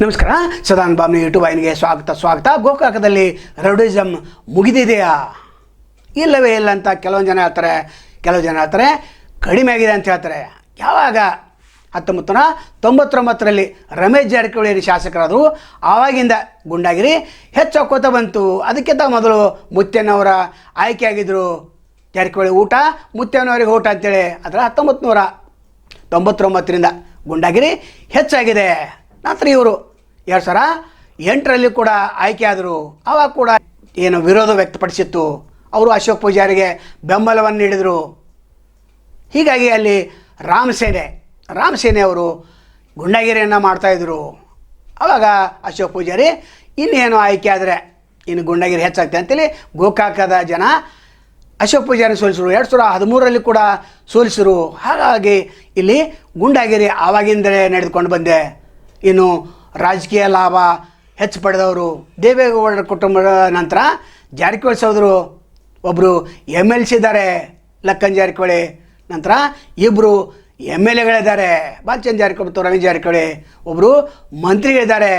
ನಮಸ್ಕಾರ. ಸದಾನ್ ಬಾಮ್ನಿ ಯೂಟ್ಯೂಬ್ ವಾಹಿನಿಗೆ ಸ್ವಾಗತ ಸ್ವಾಗತ. ಗೋಕಾಕದಲ್ಲಿ ರೌಡಿಸಮ್ ಮುಗಿದಿದೆಯಾ? ಇಲ್ಲವೇ ಇಲ್ಲ ಅಂತ ಕೆಲವೊಂದು ಜನ ಹೇಳ್ತಾರೆ. ಕೆಲವು ಜನ ಹೇಳ್ತಾರೆ, ಕಡಿಮೆ ಆಗಿದೆ ಅಂತ ಹೇಳ್ತಾರೆ. ಯಾವಾಗ? ಹತ್ತೊಂಬತ್ತು ನೂರ ತೊಂಬತ್ತೊಂಬತ್ತರಲ್ಲಿ ರಮೇಶ್ ಜಾರಕಿಹೊಳಿ ಶಾಸಕರಾದರು. ಆವಾಗಿಂದ ಗುಂಡಾಗಿರಿ. ಹೆಚ್ಚಾಕೋತ ಬಂತು. ಅದಕ್ಕಿಂತ ಮೊದಲು ಮುತ್ಯನವರ ಆಯ್ಕೆಯಾಗಿದ್ದರು ಜಾರಕಿಹೊಳಿ ಊಟ ಮುತ್ಯನವರಿಗೆ ಊಟ ಅಂತೇಳಿ. ಅದರ ಹತ್ತೊಂಬತ್ತು ನೂರ ತೊಂಬತ್ತೊಂಬತ್ತರಿಂದ ಗುಂಡಾಗಿರಿ. ಹೆಚ್ಚಾಗಿದೆ. ನಂತರ ಇವರು ಎರಡು ಸಾವಿರ ಎಂಟರಲ್ಲಿ ಕೂಡ ಆಯ್ಕೆಯಾದರು ಆವಾಗ ಕೂಡ ಏನು ವಿರೋಧ ವ್ಯಕ್ತಪಡಿಸಿತ್ತು. ಅವರು ಅಶೋಕ್ ಪೂಜಾರಿಗೆ ಬೆಂಬಲವನ್ನು ನೀಡಿದರು. ಹೀಗಾಗಿ ಅಲ್ಲಿ ರಾಮಸೇನೆ ರಾಮಸೇನೆ ಅವರು ಗುಂಡಗಿರಿಯನ್ನು ಮಾಡ್ತಾಯಿದ್ರು ಆವಾಗ ಅಶೋಕ್ ಪೂಜಾರಿ, ಇನ್ನೇನು ಆಯ್ಕೆ ಆದರೆ ಇನ್ನು ಗುಂಡಗಿರಿ ಹೆಚ್ಚಾಗ್ತದೆ ಅಂತೇಳಿ ಗೋಕಾಕದ ಜನ ಅಶೋಕ್ ಪೂಜಾರಿ ಸೋಲಿಸಿರು ಎರಡು ಸಾವಿರ ಹದಿಮೂರರಲ್ಲಿ ಕೂಡ ಸೋಲಿಸಿರು ಹಾಗಾಗಿ ಇಲ್ಲಿ ಗುಂಡಾಗಿರಿ ಆವಾಗಿಂದಲೇ ನಡೆದುಕೊಂಡು ಬಂದೆ. ಇನ್ನು ರಾಜಕೀಯ ಲಾಭ ಹೆಚ್ಚು ಪಡೆದವರು ದೇವೇಗೌಡರ ಕುಟುಂಬದ ನಂತರ ಜಾರಕಿಹೊಳಿ ಸಹೋದರು ಒಬ್ಬರು ಎಂ ಎಲ್ ಸಿ ಇದ್ದಾರೆ, ಲಕ್ಕನ್ ಜಾರಕಿಹೊಳಿ. ನಂತರ ಇಬ್ಬರು ಎಂ ಎಲ್ ಎಗಳಿದ್ದಾರೆ, ಬಾಲಚಂದ್ರ ಜಾರಕಿಹೊಳಿ ಮತ್ತು ರವಿ ಜಾರಕಿಹೊಳಿ. ಒಬ್ಬರು ಮಂತ್ರಿಗಳಿದ್ದಾರೆ,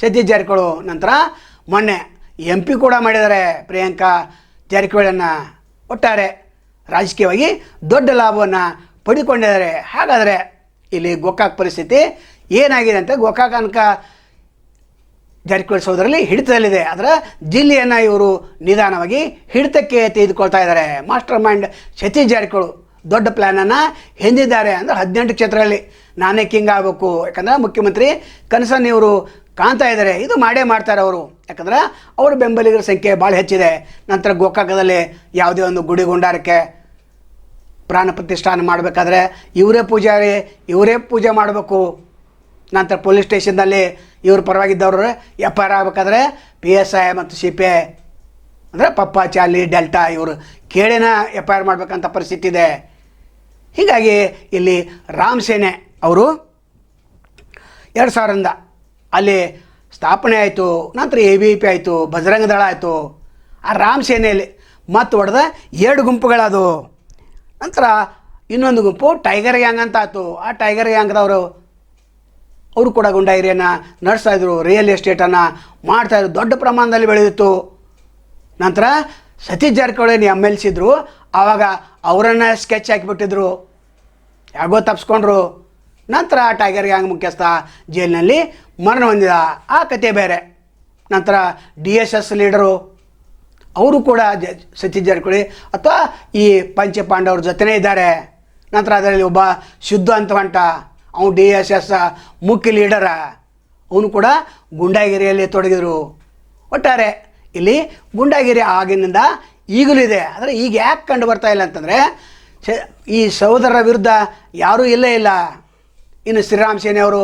ಸತೀಶ್ ಜಾರಕಿಹೊಳಿ. ನಂತರ ಮೊನ್ನೆ ಎಂ ಪಿ ಕೂಡ ಮಾಡಿದ್ದಾರೆ ಪ್ರಿಯಾಂಕಾ ಜಾರಕಿಹೊಳಿಯನ್ನು. ಒಟ್ಟಾರೆ ರಾಜಕೀಯವಾಗಿ ದೊಡ್ಡ ಲಾಭವನ್ನು ಪಡೆದುಕೊಂಡಿದ್ದಾರೆ. ಹಾಗಾದರೆ ಇಲ್ಲಿ ಗೋಕಾಕ್ ಪರಿಸ್ಥಿತಿ ಏನಾಗಿದೆ ಅಂತ ಗೋಕಾಕನಕ ಜಾರಕಿಹೊಳಿ ಹಿಡಿತದಲ್ಲಿದೆ. ಅದರ ಜಿಲ್ಲೆಯನ್ನು ಇವರು ನಿಧಾನವಾಗಿ ಹಿಡಿತಕ್ಕೆ ತೆಗೆದುಕೊಳ್ತಾ ಇದ್ದಾರೆ. ಮಾಸ್ಟರ್ ಮೈಂಡ್ ಸತೀಶ್ ಜಾರಕಿಹೊಳಿ ದೊಡ್ಡ ಪ್ಲ್ಯಾನನ್ನು ಹೊಂದಿದ್ದಾರೆ ಅಂದರೆ ಹದಿನೆಂಟು ಕ್ಷೇತ್ರದಲ್ಲಿ ನಾನೇ ಕಿಂಗ್ ಆಗಬೇಕು. ಯಾಕಂದರೆ ಮುಖ್ಯಮಂತ್ರಿ ಕನಸನ್ನು ಇವರು ಕಾಣ್ತಾ ಇದ್ದಾರೆ. ಇದು ಮಾಡೇ ಮಾಡ್ತಾರೆ ಅವರು. ಯಾಕಂದ್ರೆ ಅವರ ಬೆಂಬಲಿಗರ ಸಂಖ್ಯೆ ಭಾಳ ಹೆಚ್ಚಿದೆ. ನಂತರ ಗೋಕಾಕದಲ್ಲಿ ಯಾವುದೇ ಒಂದು ಗುಡಿ ಗುಂಡಾರಕ್ಕೆ ಪ್ರಾಣ ಪ್ರತಿಷ್ಠಾನ ಮಾಡಬೇಕಾದ್ರೆ ಇವರೇ ಪೂಜಾರಿ, ಇವರೇ ಪೂಜೆ ಮಾಡಬೇಕು. ನಂತರ ಪೊಲೀಸ್ ಸ್ಟೇಷನ್ನಲ್ಲಿ ಇವ್ರ ಪರವಾಗಿದ್ದವರು ಎಫ್ ಐ ಆರ್ ಆಗಬೇಕಾದ್ರೆ ಪಿ ಎಸ್ ಐ ಮತ್ತು ಸಿ ಪಿ ಐ ಅಂದರೆ ಪಪ್ಪ ಚಾಲಿ ಡೆಲ್ಟಾ ಇವರು ಕೇಳಿನ ಎಫ್ ಐ ಆರ್ ಮಾಡಬೇಕಂತ ಪರಿಸ್ಥಿತಿ ಇದೆ. ಹೀಗಾಗಿ ಇಲ್ಲಿ ರಾಮ್ ಸೇನೆ ಅವರು ಎರಡು ಸಾವಿರದಿಂದ ಅಲ್ಲಿ ಸ್ಥಾಪನೆ ಆಯಿತು, ನಂತರ ಎ ಬಿ ಪಿ ಆಯಿತು, ಬಜರಂಗ ದಳ ಆಯಿತು. ಆ ರಾಮ್ ಸೇನೆಯಲ್ಲಿ ಮತ್ತು ಹೊಡೆದ ಎರಡು ಗುಂಪುಗಳದು ನಂತರ ಇನ್ನೊಂದು ಗುಂಪು ಟೈಗರ್ ಗ್ಯಾಂಗ್ ಅಂತ ಆಯಿತು. ಆ ಟೈಗರ್ ಗ್ಯಾಂಗ್ದವರು ಅವರು ಕೂಡ ಗುಂಡಾಗಿರಿಯನ್ನು ನಡೆಸ್ತಾಯಿದ್ರು ರಿಯಲ್ ಎಸ್ಟೇಟನ್ನು ಮಾಡ್ತಾಯಿದ್ರು ದೊಡ್ಡ ಪ್ರಮಾಣದಲ್ಲಿ ಬೆಳೆದಿತ್ತು. ನಂತರ Satish Jarkiholi M L C ಇದ್ದರು ಆವಾಗ ಅವರನ್ನು ಸ್ಕೆಚ್ ಹಾಕಿಬಿಟ್ಟಿದ್ರು. ಯಾಗೋ ತಪ್ಪಿಸ್ಕೊಂಡ್ರು ನಂತರ ಟೈಗರ್ ಗ್ಯಾಂಗ್ ಮುಖ್ಯಸ್ಥ ಜೈಲಿನಲ್ಲಿ ಮರಣ ಹೊಂದಿದ. ಆ ಕತೆ ಬೇರೆ. ನಂತರ ಡಿ ಎಸ್ ಎಸ್ ಲೀಡರು. ಅವರು ಕೂಡ ಜ, ಸತೀಶ್ ಜಾರಕಿಹೊಳಿ ಅಥವಾ ಈ ಪಂಚಪಾಂಡವ್ರ ಜೊತೆನೇ ಇದ್ದಾರೆ. ನಂತರ ಅದರಲ್ಲಿ ಒಬ್ಬ ಶುದ್ಧ ಅಂತ ಹೊಂಟ. ಅವನು ಡಿ ಎಸ್ ಎಸ್ ಮುಖ್ಯ ಲೀಡರ ಅವನು ಕೂಡ ಗುಂಡಾಗಿರಿಯಲ್ಲಿ ತೊಡಗಿದರು. ಒಟ್ಟಾರೆ ಇಲ್ಲಿ ಗುಂಡಾಗಿರಿ ಆಗಿನಿಂದ ಈಗಲೂ ಇದೆ. ಆದರೆ ಈಗ ಯಾಕೆ ಕಂಡು ಬರ್ತಾ ಇಲ್ಲ ಅಂತಂದರೆ ಈ ಸಹೋದರರ ವಿರುದ್ಧ ಯಾರೂ ಇಲ್ಲೇ ಇಲ್ಲ. ಇನ್ನು ಶ್ರೀರಾಮ್ ಸೇನೆ ಅವರು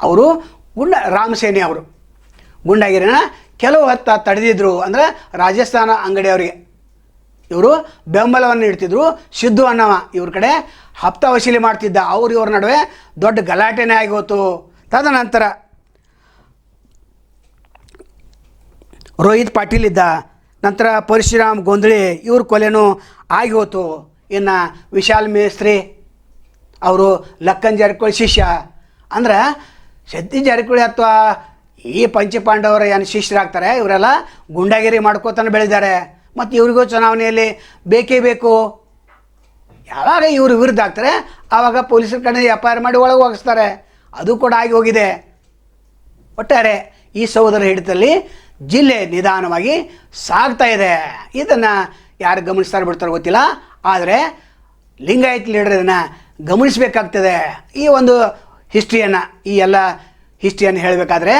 ಅವರು ಗುಂಡ ರಾಮಸೇನೆ ಅವರು ಗುಂಡಾಗಿರಿನ ಕೆಲವು ಹೊತ್ತ ತಡೆದಿದ್ರು. ಅಂದರೆ ರಾಜಸ್ಥಾನ ಅಂಗಡಿಯವರಿಗೆ. ಇವರು ಬೆಂಬಲವನ್ನು ಇಡ್ತಿದ್ರು ಸಿದ್ದು ಅನ್ನವ ಇವ್ರ ಕಡೆ ಹಪ್ತ ವಸೂಲಿ ಮಾಡ್ತಿದ್ದ ಅವ್ರು ಇವ್ರ ನಡುವೆ ದೊಡ್ಡ ಗಲಾಟೆನೇ ಆಗೋತು ತದನಂತರ ರೋಹಿತ್ ಪಾಟೀಲ್ ಇದ್ದ ನಂತರ ಪರಶುರಾಮ್ ಗೊಂದಳಿ ಇವ್ರ ಕೊಲೆನೂ ಆಗಿ ಹೋತು ಇನ್ನು ವಿಶಾಲ್ ಮೇಸ್ತ್ರಿ, ಅವರು ಲಕ್ಕನ್ ಜಾರಕಿಹೊಳಿ ಶಿಷ್ಯ. ಅಂದ್ರೆ ಸದ್ದಿ ಜಾರಕಿಹೊಳಿ ಅಥವಾ ಈ ಪಂಚಪಾಂಡವರ ಏನು ಶಿಷ್ಯರಾಗ್ತಾರೆ, ಇವರೆಲ್ಲ ಗುಂಡಾಗಿರಿ ಮಾಡ್ಕೋತಾನೆ ಬೆಳೆದಿದ್ದಾರೆ ಮತ್ತು ಇವ್ರಿಗೂ ಚುನಾವಣೆಯಲ್ಲಿ ಬೇಕೇ ಬೇಕು. ಯಾವಾಗ ಇವರು ವಿರುದ್ಧ ಆಗ್ತಾರೆ ಆವಾಗ ಪೊಲೀಸರ ಕಡೆ ಎಫ್ ಐ ಆರ್ ಮಾಡಿ ಒಳಗೆ ಹೋಗಿಸ್ತಾರೆ ಅದು ಕೂಡ ಆಗಿ ಹೋಗಿದೆ. ಒಟ್ಟಾರೆ ಈ ಸಹೋದರ ಹಿಡಿತಲ್ಲಿ ಜಿಲ್ಲೆ ನಿಧಾನವಾಗಿ ಸಾಗ್ತಾ ಇದೆ. ಇದನ್ನು ಯಾರು ಗಮನಿಸ್ತಾರೆ ಬಿಡ್ತಾರೋ ಗೊತ್ತಿಲ್ಲ. ಆದರೆ ಲಿಂಗಾಯತ್ ಲೀಡರ್ ಇದನ್ನು ಗಮನಿಸಬೇಕಾಗ್ತದೆ. ಈ ಒಂದು ಹಿಸ್ಟ್ರಿಯನ್ನು, ಈ ಎಲ್ಲ ಹಿಸ್ಟ್ರಿಯನ್ನು ಹೇಳಬೇಕಾದ್ರೆ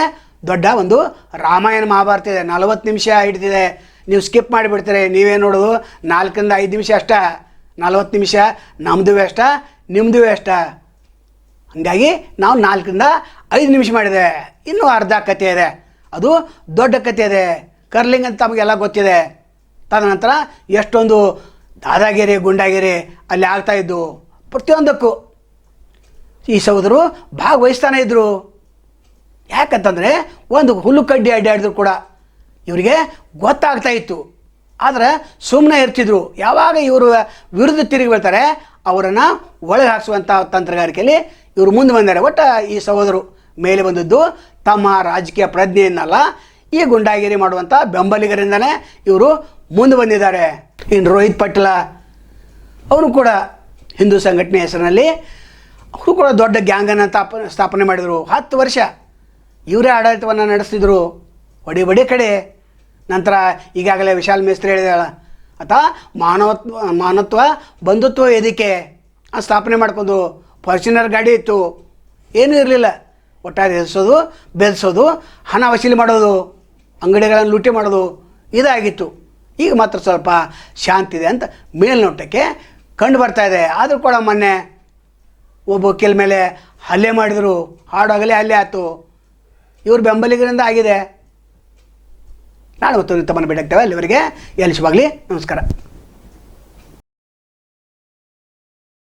ದೊಡ್ಡ ಒಂದು ರಾಮಾಯಣ ಮಹಾಭಾರತ ಇದೆ. ನಲವತ್ತು ನಿಮಿಷ ಹಿಡಿದಿದೆ. ನೀವು ಸ್ಕಿಪ್ ಮಾಡಿಬಿಡ್ತೀರಿ, ನೀವೇ ನೋಡೋದು. ನಾಲ್ಕರಿಂದ ಐದು ನಿಮಿಷ ಅಷ್ಟ, ನಲ್ವತ್ತು ನಿಮಿಷ ನಮ್ಮದು ಅಷ್ಟ ನಿಮ್ಮದು ಅಷ್ಟ ಹಾಗಾಗಿ ನಾವು ನಾಲ್ಕರಿಂದ ಐದು ನಿಮಿಷ ಮಾಡಿದೆ. ಇನ್ನೂ ಅರ್ಧ ಕತೆ ಇದೆ. ಅದು ದೊಡ್ಡ ಕತೆ ಇದೆ. ಕರ್ಲಿಂಗ್ ಅಂತ ತಮಗೆಲ್ಲ ಗೊತ್ತಿದೆ. ತದನಂತರ ಎಷ್ಟೊಂದು ದಾದಾಗಿರಿ, ಗುಂಡಾಗಿರಿ ಅಲ್ಲಿ ಆಗ್ತಾ ಇದ್ದು, ಪ್ರತಿಯೊಂದಕ್ಕೂ ಈ ಸಹೋದರು ಭಾಗವಹಿಸ್ತಾನೆ ಇದ್ದರು ಯಾಕಂತಂದರೆ ಒಂದು ಹುಲ್ಲು ಕಡ್ಡಿ ಅಡ್ಡಾಡಿದ್ರು ಕೂಡ. ಇವರಿಗೆ ಗೊತ್ತಾಗ್ತಾ ಇತ್ತು. ಆದರೆ ಸುಮ್ಮನೆ ಇರ್ತಿದ್ರು. ಯಾವಾಗ ಇವರು ವಿರುದ್ಧ ತಿರುಗಿ ಬೀಳ್ತಾರೆ, ಅವರನ್ನು ಒಳಗೆ ಹಾಕಿಸುವಂಥ ತಂತ್ರಗಾರಿಕೆಯಲ್ಲಿ ಇವರು ಮುಂದೆ ಬಂದಿದ್ದಾರೆ. ಒಟ್ಟು ಈ ಸಹೋದರು ಮೇಲೆ ಬಂದದ್ದು ತಮ್ಮ ರಾಜಕೀಯ ಪ್ರಜ್ಞೆಯನ್ನಲ್ಲ, ಈ ಗುಂಡಾಗಿರಿ ಮಾಡುವಂಥ ಬೆಂಬಲಿಗರಿಂದನೇ ಇವರು ಮುಂದೆ ಬಂದಿದ್ದಾರೆ. ಇನ್ನು ರೋಹಿತ್ ಪಟ್ಲ ಅವರು ಕೂಡ ಹಿಂದೂ ಸಂಘಟನೆ ಹೆಸರಿನಲ್ಲಿ ಅವರು ಕೂಡ ದೊಡ್ಡ ಗ್ಯಾಂಗನ್ನು ತಾಪ ಸ್ಥಾಪನೆ ಮಾಡಿದರು. ಹತ್ತು ವರ್ಷ ಇವರೇ ಆಡಳಿತವನ್ನು ನಡೆಸ್ತಿದ್ರು. ಒಡಿ ಬಡಿ ಕಡೆ. ನಂತರ ಈಗಾಗಲೇ ವಿಶಾಲ್ ಮೇಸ್ತ್ರಿ ಹೇಳಿದಾಳ ಆತ ಮಾನವತ್ವ ಮಾನತ್ವ ಬಂಧುತ್ವ ವೇದಿಕೆ ಸ್ಥಾಪನೆ ಮಾಡ್ಕೊಂಡು ಫಾರ್ಚುನರ್ ಗಾಡಿ ಇತ್ತು. ಏನೂ ಇರಲಿಲ್ಲ. ಒಟ್ಟಾರೆ ಎದುರಿಸೋದು ಬೆದಿಸೋದು ಹಣ ವಸೂಲಿ ಮಾಡೋದು, ಅಂಗಡಿಗಳನ್ನು ಲೂಟಿ ಮಾಡೋದು ಇದಾಗಿತ್ತು. ಈಗ ಮಾತ್ರ ಸ್ವಲ್ಪ ಶಾಂತಿ ಇದೆ ಅಂತ ಮೇಲ್ನೋಟಕ್ಕೆ ಕಂಡು ಬರ್ತಾ ಇದೆ. ಆದರೂ ಕೂಡ ಮೊನ್ನೆ ಒಬ್ಬ ವಕೀಲ ಮೇಲೆ ಹಲ್ಲೆ ಮಾಡಿದರು. ಹಾಡಾಗಲೇ ಹಲ್ಲೆ ಆಯಿತು. ಇವ್ರ ಬೆಂಬಲಿಗರಿಂದ ಆಗಿದೆ. ನಾಳೆ ಮತ್ತು ತಮ್ಮನ್ನು ಬಿಡಕ್ತೇವೆ ಅಲ್ಲಿವರೆಗೆ ಎಲ್ಲಿ ಶುಭಾಗಲಿ ನಮಸ್ಕಾರ.